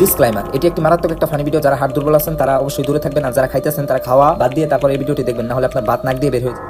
Disclaimer এটি একটি মারাত্মক একটা ফানি ভিডিও যারা হাত দুর্বল আছেন, তারা অবশ্যই দূরে থাকবেন, আর যারা খাইতেছেন তারা খাওয়া বাদ দিয়ে তারপর এই ভিডিওটি দেখবেন, না হলে আপনার বাত নাক দিয়ে বের হয়ে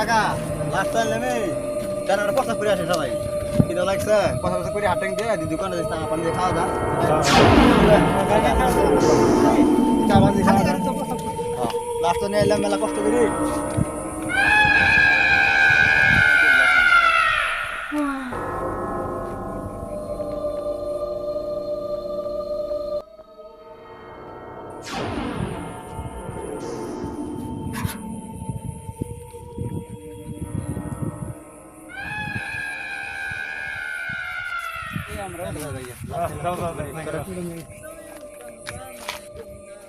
কাকা লাস্ট টাইম নেমে টানার পয়সা করে আসে সবাই। কিন্তু লাগছে পয়সা পয়সা করে হাটেন দিয়ে দি দোকানে চা পানি দিয়ে খাওয়া যা চা পানি দিয়ে খাওয়া যা লাস্ট নিয়ে এলাম মেলা কষ্ট করি।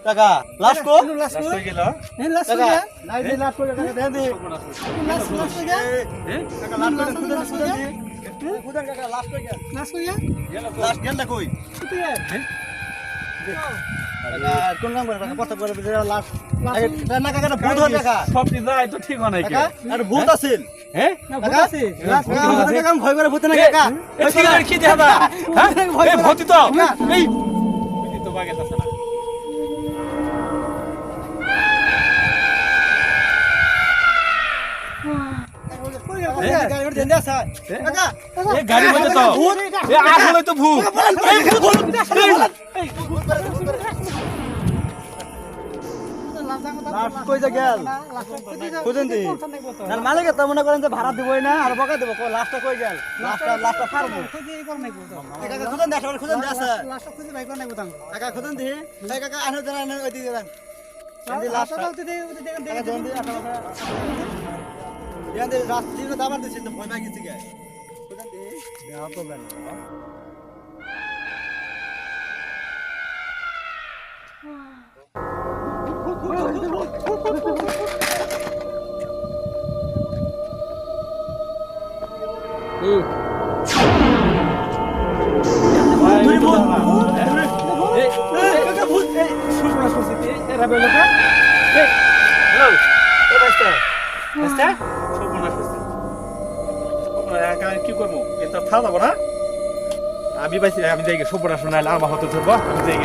কাকা লাস্ট কো লাস্ট কো নাই দি লাস্ট কো কাকা দেন দি। লাস্ট লাস্ট কো কাকা লাস্ট কো খুদন খুদন দি। খুদন কাকা লাস্ট কো লাস্ট গেল লাস্ট গেল? না কই? কাকা কোন নাম করে কাকা করে লাস্ট না কাকা ভূত হয় কাকা সবটি যায় তো ঠিক হয় নাকি কাকা আর ভূত আছিল হ্যাঁ কাকা লাস্ট কাকা ভয় করে ভূত না কাকা ঠিক আছে কি দেখা হ্যাঁ এই ভর্তি তো এই তো বাগে আছে না গাড়ি তো ভূত ভূত লাস্ট কই যা গেল? খুঁজেন দি। আর মালিক তো মনে করেন যে ভাড়া দিবই না আর বকা দেব লাস্টটা কই গেল? লাস্টটা লাস্টটা ফারবো কাকা খুঁজেন দে সবাই খুঁজেন দে আছে। কাকা খুঁজেন দি। এই কাকা আনো দেন আনো ওই দিকে দেন দি লাস্ট কাকা দেন দি আটা দি। রাস্তা দিয়ে দাবার দিছি তো ভয় পাই গেছি গে। খুঁজেন দি। দেওয়া তো বেন। আমি বাইছি আমি যাই সুপনা শোনাইলে আমার হতে ধরবো আমি যাই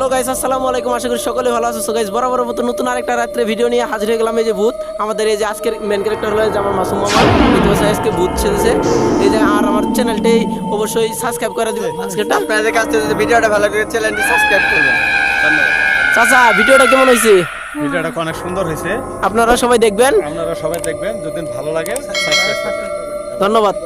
হ্যালো গাইস আসসালামু আলাইকুম। আশা করি সকলে ভালো আছো। গাইস বরাবর মতো নতুন আরেকটা রাত্রে ভিডিও নিয়ে হাজির হয়ে গেলাম এই যে ভূত। আমাদের এই যে আজকের মেন ক্যারেক্টার হলো যে আমার মাসুম মামা। এই তো আজকে ভূত ছেড়েছে এই যে আর আমার চ্যানেলটি অবশ্যই সাবস্ক্রাইব করে দিবেন আজকেরটা আপনাদের কাছ যদি ভিডিওটা ভালো লাগে চ্যানেলটি সাবস্ক্রাইব করবেন। ধন্যবাদ। চাচা ভিডিওটা কেমন হয়েছে? ভিডিওটা অনেক সুন্দর হয়েছে। আপনারা সবাই দেখবেন। আপনারা সবাই দেখবেন। যদি ভালো লাগে সাবস্ক্রাইব করবেন। ধন্যবাদ।